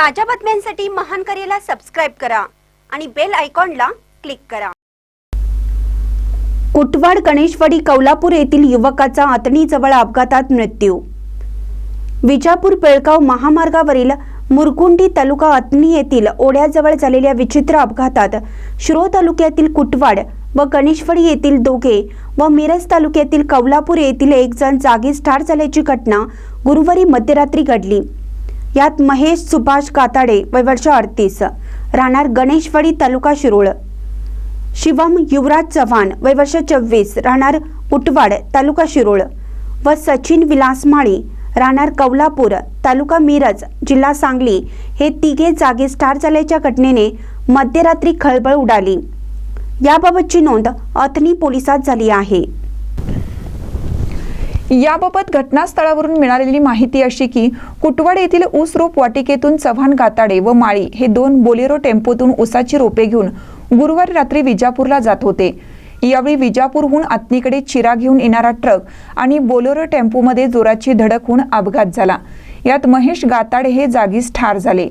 ताज्या बातम्यांसाठी महान करेला सबस्क्राईब करा आणि बेल आयकॉनला क्लिक करा. कुटवाड गणेशवाडी कौलापूर येथील युवकाचा अतणीजवळ अपघातात मृत्यू. विजापूर बेळगाव महामार्गावरील मुरकुंडी तालुका अतनी येथील ओढ्याजवळ झालेल्या विचित्र अपघातात श्रो तालुक्यातील कुटवाड व गणेशवाडी येथील दोघे व मिरज तालुक्यातील कौलापूर येथील एक जण जागीच ठार झाल्याची घटना गुरुवारी मध्यरात्री घडली. यात महेश सुभाष काताडे वय वर्ष अडतीस. राहणार गणेशवाडी तालुका शिरोळ. शिवम युवराज चव्हाण वय वर्ष राहणार उटवाड तालुका शिरोळ. व सचिन विलास माळी राहणार कौलापूर तालुका मिरज जिल्हा सांगली. हे तिघे जागे स्टार झाल्याच्या घटनेने मध्यरात्री खळबळ उडाली. याबाबतची नोंद अथनी पोलिसात झाली आहे. याबाबत घटनास्थळावरून मिळालेली माहिती अशी की कुटवाड येथील ऊस रोप वाटिकेतून चव्हाण गाताडे व माळी हे दोन बोलेरो टेम्पोतून ऊसाची रोपे घेऊन गुरुवारी रात्री विजापूरला जात होते. यावेळी विजापूरहून आत्नीकडे चिरा घेऊन येणारा ट्रक आणि बोलेरो टेम्पोमध्ये जोराची धडक होऊन अपघात झाला. यात महेश गाताडे हे जागीच ठार झाले.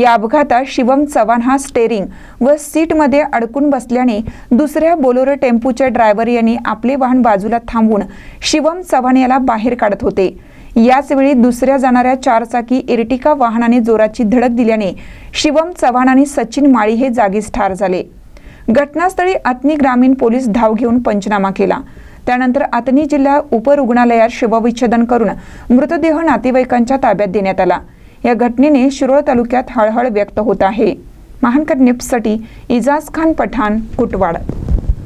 या अपघातात शिवम चव्हाण हा स्टेरिंग व सीटमध्ये अडकून बसल्याने दुसऱ्या बोलोरो टेम्पूच्या ड्रायव्हर यांनी आपले वाहन बाजूला थांबवून शिवम चव्हाण याला बाहेर काढत होते. याचवेळी दुसऱ्या जाणाऱ्या चारचाकी इर्टिका वाहनाने जोराची धडक दिल्याने शिवम चव्हाण आणि सचिन माळी हे जागीच ठार झाले. घटनास्थळी अत्नी ग्रामीण पोलीस धाव घेऊन पंचनामा केला. त्यानंतर अतनी जिल्हा उपरुग्णालयात शवविच्छेदन करून मृतदेह नातेवाईकांच्या ताब्यात देण्यात आला. या घटनेने शिरोळ तालुक्यात हळहळ व्यक्त होत आहे. महानकर निप्ससाठी इजाज खान पठाण कुटवाड